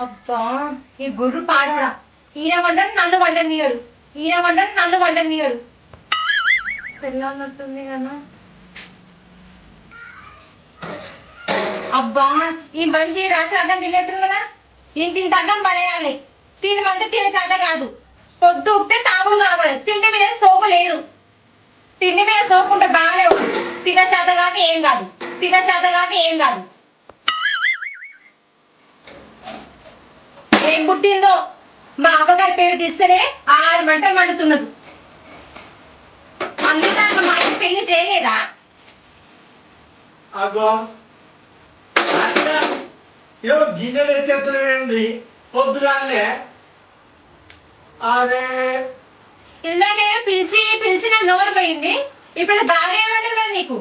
అబ్బా ఈ గుర్రు పాడవడా. ఈయన వండని నన్ను వండనియడు ఈయన వండని నన్ను వండనియడు పెళ్ళన్నట్టుంది కదా. అబ్బా ఈ మనిషి రాత్రి అన్నం తినేట్టు కదా? ఇంత ఇంత అన్నం పడేయాలి. తినమంటే తినే చేత కాదు. పొద్దు ఉప్తే తాగుడు కావాలి. తిండి మీద సోపు లేదు. తిండి మీద సోపు ఉంటే బాగానే ఉంది తిన చేత కాక ఏం కాదు. తిన చేత కాక ఏం కాదు. ఏం పుట్టిందో? మా అమ్మగారి పేరు తీస్తేనే ఆరు మంటలు మండుతున్నది. అందుకే మా ఇంటి పెళ్ళి చేయలేదా? అగో. అక్క ఏవో గిన్నెలు ఎత్తేంది పొద్దుగానే అరే. ఇందాకే పిలిచి పిలిచి నా నోరు పోయింది. ఇప్పుడు బాగా ఏమంటుంది కదా నీకు?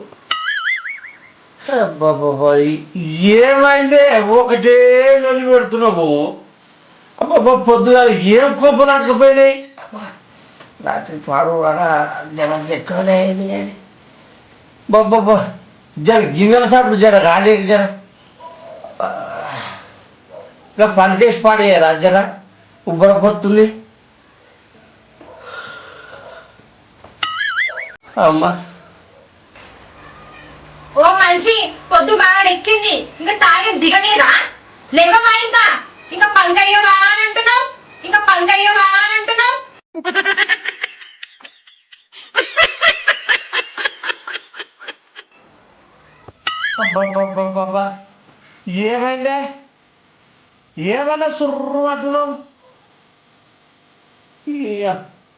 అబ్బబ్బబ్బా, ఏమైందే? ఒకటే నొలి పెడుతున్నావు. అబ్బబ్బా పొద్దుగా ఏం కొప్పలాటకపోయినాయి రాత్రి పాడు జనం ఎక్కువనే అయింది కానీ బాబ్బా జర గిన్నెల సాపు జర గాలి జర. ఇంకా పని చేసి పాడేయరా జర ఉబ్బరపోతుంది అమ్మా. ఓ మనిషి పొద్దు బాగా ఎక్కింది ఇంకా తాగి దిగలేరా లేవమా ఇంకా ఇంకా పంకయ్యవా అని అంటున్నావు ఇంకా పంకయ్యవా అని అంటున్నావు అబ్బబ్బబ్బబ్బబ్బా. ఏమైందే? ఏమన్నా సుర్రు అంటున్నావు? ఇయ్య,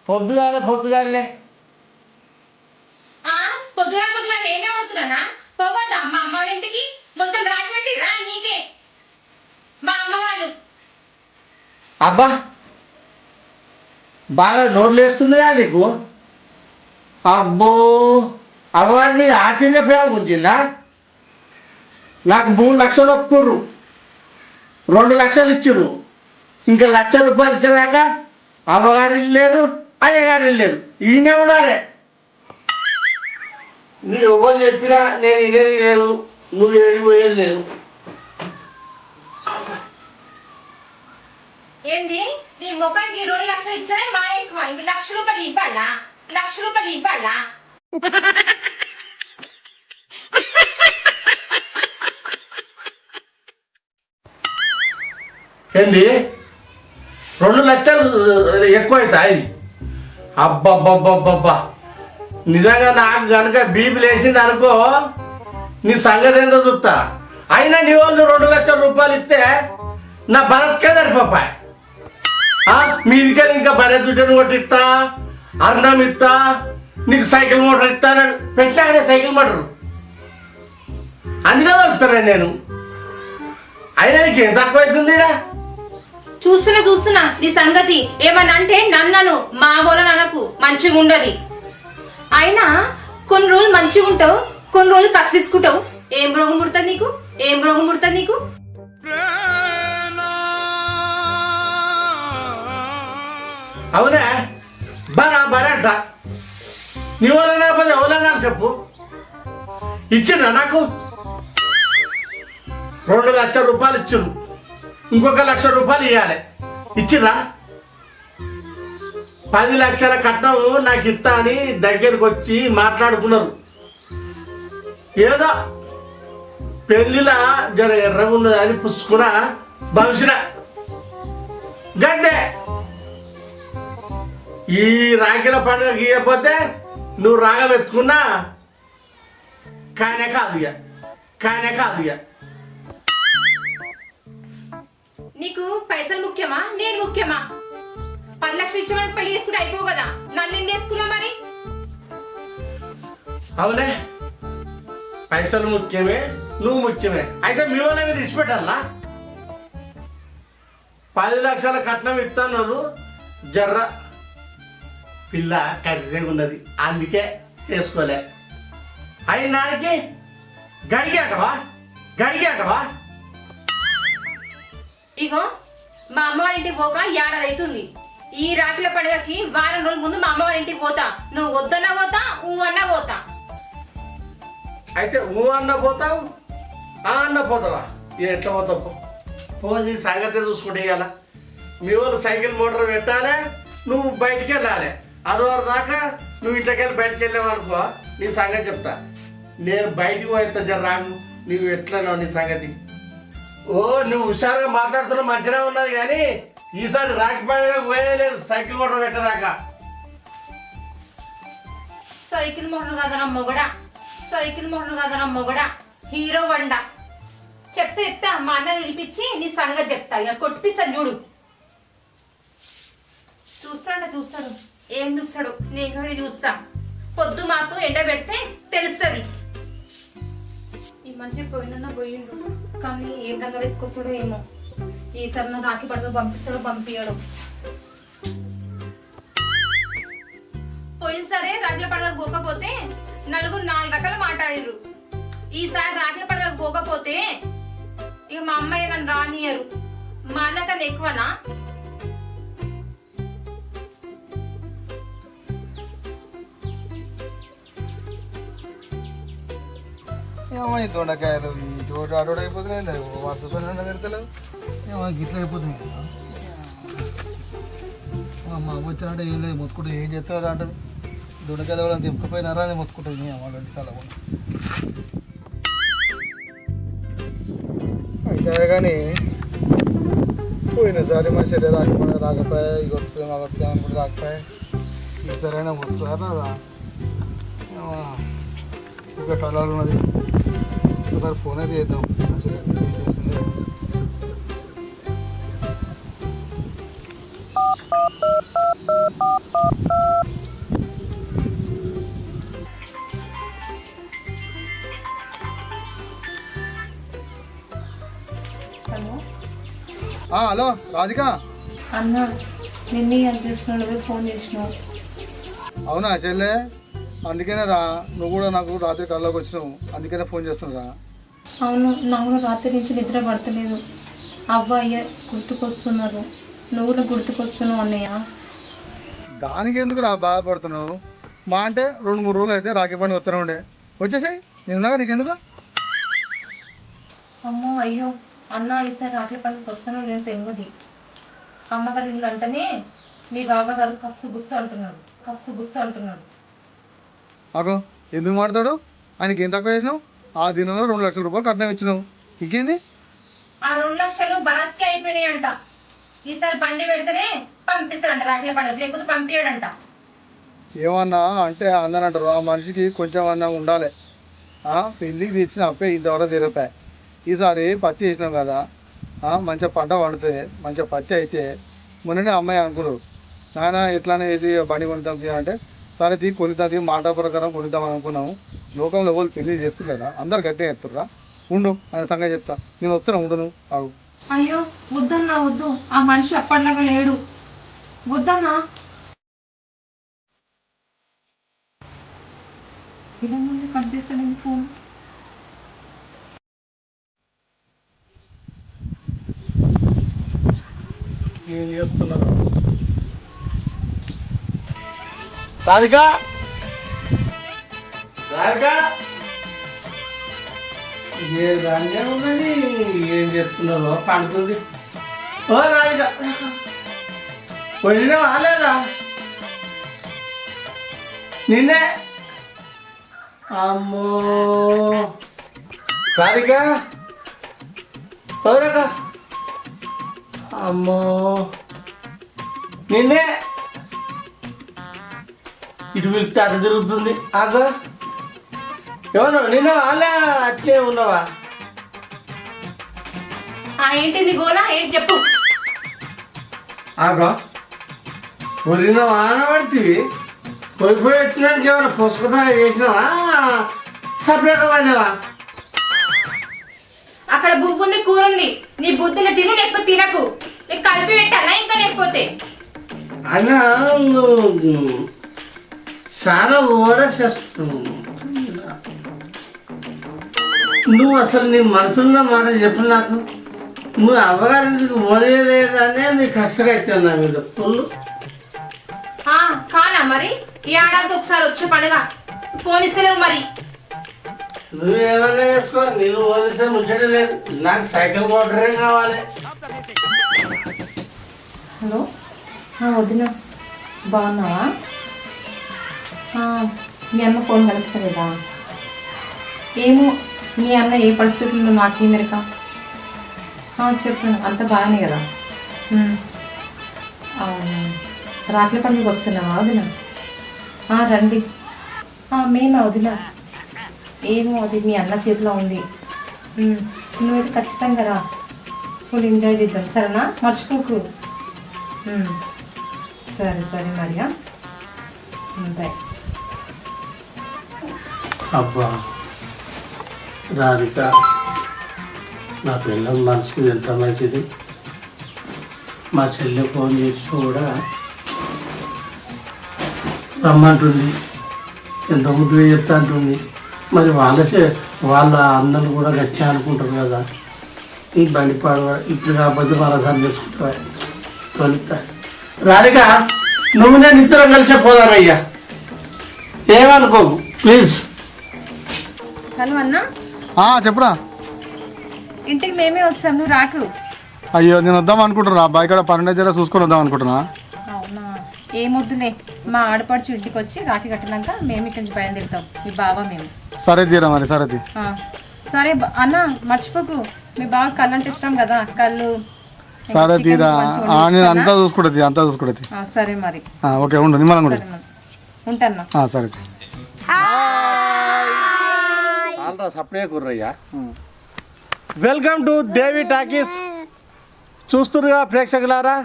పొద్దుగాలే పొద్దుగాలే. ఆ పొద్దున పొద్దున నేనే కొడుతున్నానా పోవద్దా అమ్మ వాళ్ళ ఇంటికి? మొత్తం రా నీకే. మా అమ్మ వాళ్ళు అబ్బా బాగా నోర్లు వేస్తుందా నీకు? అబ్బో అమ్మవారి మీద ఆచరణ ప్రేమ ఉంచిందా నాకు మూడు లక్షలు ఒప్పుకుర్రు. రెండు లక్షలు ఇచ్చిర్రు. ఇంకా లక్ష రూపాయలు ఇచ్చేదాకా అమ్మగారి ఇల్లు లేదు అయ్యగారు ఇల్లు లేదు. ఈయనే ఉండాలి. నువ్వు ఎవరు చెప్పినా నేను ఇదేది లేదు నువ్వు ఏడిపోయేది లేదు. ఏంది? నీ ముఖానికి రెండు లక్షలు ఇచ్చాడే మా ఎక్కువ లక్ష రూపాయలు ఇవ్వాలా? లక్ష రూపాయలు ఇవ్వాలా? ఏంది? రెండు లక్షలు ఎక్కువ అవుతాయి అబ్బబ్బబ్బబ్బబ్బా. నిజంగా నాకు కనుక బీపీ లేచింది అనుకో నీ సంగతి ఏందో చూస్తా. అయినా నీ వాళ్ళు రెండు లక్షల రూపాయలు ఇస్తే నా భరత్కే సరిపోపాయ్ మీదికే ఇంకా భరే దుడ్డను కొట్టిస్తా అన్నం ఇస్తా నీకు సైకిల్ మోటార్ ఇస్తా పెట్టాడే సైకిల్ మోటార్. అందుకే వస్తాను నేను. అయినా నీకు ఎంత తక్కువ అవుతుంది చూస్తున్నా చూస్తున్నా నీ సంగతి. ఏమని అంటే నన్నను మా బోల నన్నకు మంచిగా ఉండదు అయినా కొన్ని రోజులు మంచిగా ఉంటావు కొన్ని రోజులు కసిరిసుకుంటావు ఏం రోగం పుడుతుంది నీకు? ఏం రోగం పుడుతుంది నీకు? అవునా? బరా బరాట నీ వాళ్ళ పది ఎవరన్నారు చెప్పు. ఇచ్చిండ్రా నాకు? రెండు లక్షల రూపాయలు ఇచ్చిండ్రు. ఇంకొక లక్ష రూపాయలు ఇవ్వాలి ఇచ్చిరా పది లక్షల కట్నం నాకు ఇస్తా అని దగ్గరికి వచ్చి మాట్లాడుకున్నారు. ఏదో పెళ్ళిలా జర ఎర్రగా ఉన్నది అని పుచ్చుకున్న భవిష్యన గంతే. ఈ రాఖీల పండుగ గీయకపోతే నువ్వు రాగం ఎత్తుకున్నా కానే కాదు ఇక కానే కాదు ఇక నీకు పైసలు ముఖ్యమా? నేను ముఖ్యమా? పది లక్షలు ఇచ్చే వాళ్ళకి పెళ్ళి చేసుకుంటే అయిపోవు కదా. నన్ను ఏం చేసుకున్నావు మరి? అవునే. పైసలు ముఖ్యమే నువ్వు ముఖ్యమే. అయితే మీ వాళ్ళ మీద ఇచ్చిపెట్టాలా పది లక్షల కట్నం ఇస్తాను జర్ర పిల్ల కర్రీగా ఉన్నది. అందుకే చేసుకోలే. అయిన గడిగాటవా గడిగాటవా ఇగో మా అమ్మవారి ఇంటికి పోక ఏడాది అవుతుంది ఈ రాఖీల పండుగకి వారం రోజుల ముందు మా అమ్మవారి ఇంటికి పోతా. నువ్వు వద్దన్నా పోతా ఊ అన్నా పోతా. అయితే ఊ అన్న పోతావు ఆ అన్న పోతావా? ఎట్లా పోతావు? పో. నీ సంగతే చూసుకుంటే ఇవాళ మీ వాళ్ళు సైకిల్ మోటార్ పెట్టాలి నువ్వు బయటికి వెళ్ళాలి. అదోవర దాకా నువ్వు ఇంట్లోకి వెళ్ళి బయటకు వెళ్ళావనుకో నీ సంగతి చెప్తా. నేను బయటికి పోయితే జర రాకు. నువ్వు ఎట్లనో నీ సంగతి. ఓ నువ్వు హుషారుగా మాట్లాడుతున్నావు మంచిగా ఉన్నది కానీ ఈసారి రాకపోయేగా పోయలేదు. సైకిల్ మోటార్ పెట్టదాకా సైకిల్ మోటార్ కాదన మొగడా? సైకిల్ మోటార్ కాదన మొగడా? హీరో వండ. చెప్తే చెప్తా మా అన్న నిలిపించి నీ సంగతి చెప్తా. ఇక కొట్టిస్తాను చూడు. చూస్తాడ చూస్తాడు. ఏం చూస్తాడు? నేను కూడా చూస్తా. పొద్దు మాకు ఎండ పెడితే తెలుస్తుంది. మంచిగా పోయినన్నా పోయిండు. కానీ ఏ విధంగా వేసుకొస్తాడో ఏమో. ఈసారి నా రాఖీ పడదో పంపిస్తాడో పంపించాడు పోయినసారే రాఖీల పండుగ పోకపోతే నలుగురు నాలుగు రకాలు మాట్లాడిర్రు. ఈసారి రాఖీల పండుగ పోకపోతే ఇక మా అమ్మాయి నన్ను రానియరు మా అన్నకన్నా ఎక్కువనా? ఏమో ఈ దొండకాయలు ఈ చోటు అటు అయిపోతున్నాయి వర్షతో నిన్న పెడతలేవు. ఏమో గిట్ల అయిపోతున్నాయి కదా. మా అమ్మ వచ్చినట్టు ఏం లేదు మొత్తుకుంటే ఏం చేస్తాడు అంటే దొండకాయలు ఎవరైనా దింపుకుపోయినారా అని మొత్తుకుంటుంది వాళ్ళు చాలా అయితే కానీ పోయినసారి మా శరీరం రాకపోయినా రాకపోయా ఇక వస్తుంది మా వస్తుంది అనుకుంటే రాకపోయా. ఈసారి అయినా వస్తారా ఏమో ఇంకా ఉన్నది. ఒకసారి ఫోన్ అయితే చేద్దాం చేస్తుంది? హలో. రాధిక. అన్న నిన్న ఎంత చేస్తున్నాడు ఫోన్ చేసినావు. అవునా చెల్లె? అందుకనే రా నువ్వు కూడా నాకు రాత్రి కల్లోకి వచ్చినావు. అందుకనే ఫోన్ చేస్తున్నా అవును నా కూడా రాత్రి నుంచి నిద్ర పడతలేదు. అవ్వ అయ్య గుర్తుకొస్తున్నారు. నువ్వు కూడా గుర్తుకొస్తున్నావు అన్నయ్య. దానికి ఎందుకు రా బాధపడుతున్నావు? మా అంటే రెండు మూడు రోజులు అయితే రాఖీ పండుగ వస్తూనే ఉండే. వచ్చేసాయి? నేనున్నాగా నీకెందుకు? అమ్మో అయ్యో. అన్న ఈసారి రాత్రి పనికి వస్తానో నేను తెలియదు అమ్మగారి ఇల్లు అంటేనే మీ బాబాగారు కస్తు గుస్తు అంటున్నాడు కస్తు గుస్తు అంటున్నాడు అగో ఎందుకు మాడతాడు ఆయనకి ఏం తక్కువ చేసినావు? ఆ దినంలో రెండు లక్షల రూపాయలు కట్నం ఇచ్చినావు. ఇంకేంది? ఆ రెండు లక్షలు బరాత్కి అయిపోయినాయి అంట ఈసారి బండి పెడితేనే పంపిస్తాడంట రాఖీల పండుగ లేకపోతే పంపించాడంట ఏమన్నా అంటే అందరూ అంటారు ఆ మనిషికి కొంచెం అన్నా ఉండాలి. పెళ్ళికి తెచ్చిన అప్పే ఇంతవరకు తీరపాయి ఈసారి పత్తి వేసినాం కదా మంచిగా పంట పండుతుంది మంచిగా పత్తి అయితే మొన్ననే అమ్మాయి అనుకున్నారు నాయన ఎట్లానే వేసి బండి తీ అంటే సరే తీ కొనిద్దాం తీ మాట ప్రకారం కొనిద్దాం అనుకున్నాము. లోకంలో ఎవరు పెళ్ళి చేస్తున్నారు అందరు గట్టిగా ఎత్తుర్రా ఉండు ఆయన సంగతి చెప్తా. నేను వస్తున్నా ఉండును అవు అయ్యో వద్దన్నా వద్దు. ఆ మనిషి అప్పటిలాగా లేడు. వద్దన్నా. ఇలా ముందు కనిపిస్తాడు ఫోన్. ఏం చేస్తున్నారు? రాధిక? రాధిక? ఏ దాన్నే ఉందని ఏం చేస్తున్నారో పండుతుంది. ఓ రాధిక వండినా వాలేదా నిన్నే? అమ్మో! రాధిక? ఓరక అమ్మో! నిన్నే? ఇటు పిలిస్తే అటు తిరుగుతుంది. ఆగో. ఎవరు? నిన్న వాళ్ళే అట్లే ఉన్నావా? ఆ ఏంటిది గోలా? ఏంటి చెప్పు. ఆగో. పొరిన వాన పడుతుంది. పోయి పోయి వచ్చినానికి ఏమైనా పుస్తకం చేసినావా? సపరేట్ పడినావా అక్కడ బువ్వు ఉంది కూర ఉంది. నీ బుద్ధిని తిను లేకపోతే తినకు. నీకు కలిపి పెట్టాలా? ఇంకా లేకపోతే? అన్న చాలా ఓరసేస్తున్నావు నువ్వు అసలు నీ మనసున్న మాట చెప్పు నాకు. నువ్వు అవ్వగారికి వదిలేదనే నీ కక్ష కట్టాను నా మీద. ఫుల్ కానా మరి? ఈ ఏడాది ఒకసారి వచ్చే పండుగ. ఫోన్ ఇస్తలేవు మరి. నువ్వు ఏమైనా చేసుకో నేను పోలీసే ముచ్చటే లేదు. నాకు సైకిల్ మోటరే కావాలి. హలో. వదిన బాగున్నావా? మీ అమ్మ ఫోన్ కలుస్తలేదా? ఏమో మీ అన్న ఏ పరిస్థితుల్లో మాకు మెరక చెప్పాను అంత బాగానే కదా? ఉమ్. అవును? రాట్ల పండుగ వస్తున్నావా వదిన? రండి. ఆ, మేమా వదిన. ఏమో అది మీ అన్న చేతిలో ఉంది. నువ్వైతే ఖచ్చితంగా రా. ఫుల్ ఎంజాయ్ చేద్దాం సరేనా? మర్చిపోకు. సరే సరే మరియా. బాయ్. అబ్బా రాధిక నా పిల్లల మనసుకు ఎంత మంచిది? మా చెల్లె ఫోన్ చేసి కూడా రమ్మంటుంది. ఎంత ముద్దుగా చెప్తా అంటుంది. మరి వాళ్ళ చే- వాళ్ళ అన్నలు కూడా గచ్చా అనుకుంటారు కదా. ఈ బండి పాడు ఇప్పుడు కాకపోతే మరోసారి చేసుకుంటా తొలుతా. రాధిక నువ్వు నేను ఇద్దరం కలిసే పోదామయ్యా ఏమనుకోకు? ప్లీజ్. హలో అన్న. చెప్పురా. ఇంటికి మేమే వస్తాం నువ్వు రాకు. అయ్యో నేను వద్దాం అనుకుంటున్నా అబ్బాయి కూడా పన్నెండు జర చూసుకొని వద్దాం అనుకుంటున్నా. అవునా? ఏమొద్దులే మా ఆడపడుచు ఇంటికి వచ్చి రాఖీ కట్టినాక మేము ఇక్కడి నుంచి బయలుదేరుతాం. మీ బావ మేము. సరే తీరా మరి సరే తీ. ఆ, సరే బ- అన్న మర్చిపోకు. మీ బావ కళ్ళు అంటే ఇష్టం కదా కళ్ళు. సరే చికెన్ తీరా ఆ, నేను? అంతా చూసుకుంటుంది అంతా చూసుకుంటుంది ఆ, సరే మరి. ఓకే ఉండు నిమ్మలం ఉండు. సరే మరి. ఆ, సరే. చాలా సప్లై కుర్రయ్యా. వెల్కమ్ టు దేవి టాకీస్ చూస్తురుగా ప్రేక్షకులారా?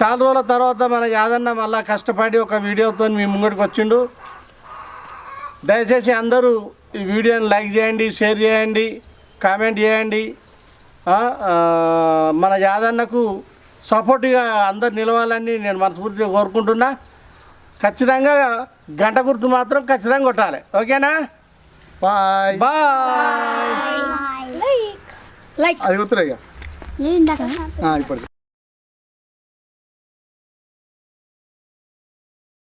చాలా రోజుల తర్వాత మన యాదన్న మళ్ళా కష్టపడి ఒక వీడియోతో మీ ముంగడికి వచ్చిండు. దయచేసి అందరూ ఈ వీడియోని లైక్ చేయండి షేర్ చేయండి కామెంట్ చేయండి. మన యాదన్నకు సపోర్ట్గా అందరు నిలవాలని నేను మనస్ఫూర్తిగా కోరుకుంటున్నా. ఖచ్చితంగా గంట గుర్తు మాత్రం ఖచ్చితంగా కొట్టాలి. ఓకేనా? బాయ్ బాయ్ అది గుర్తురా ఇక ఇప్పుడు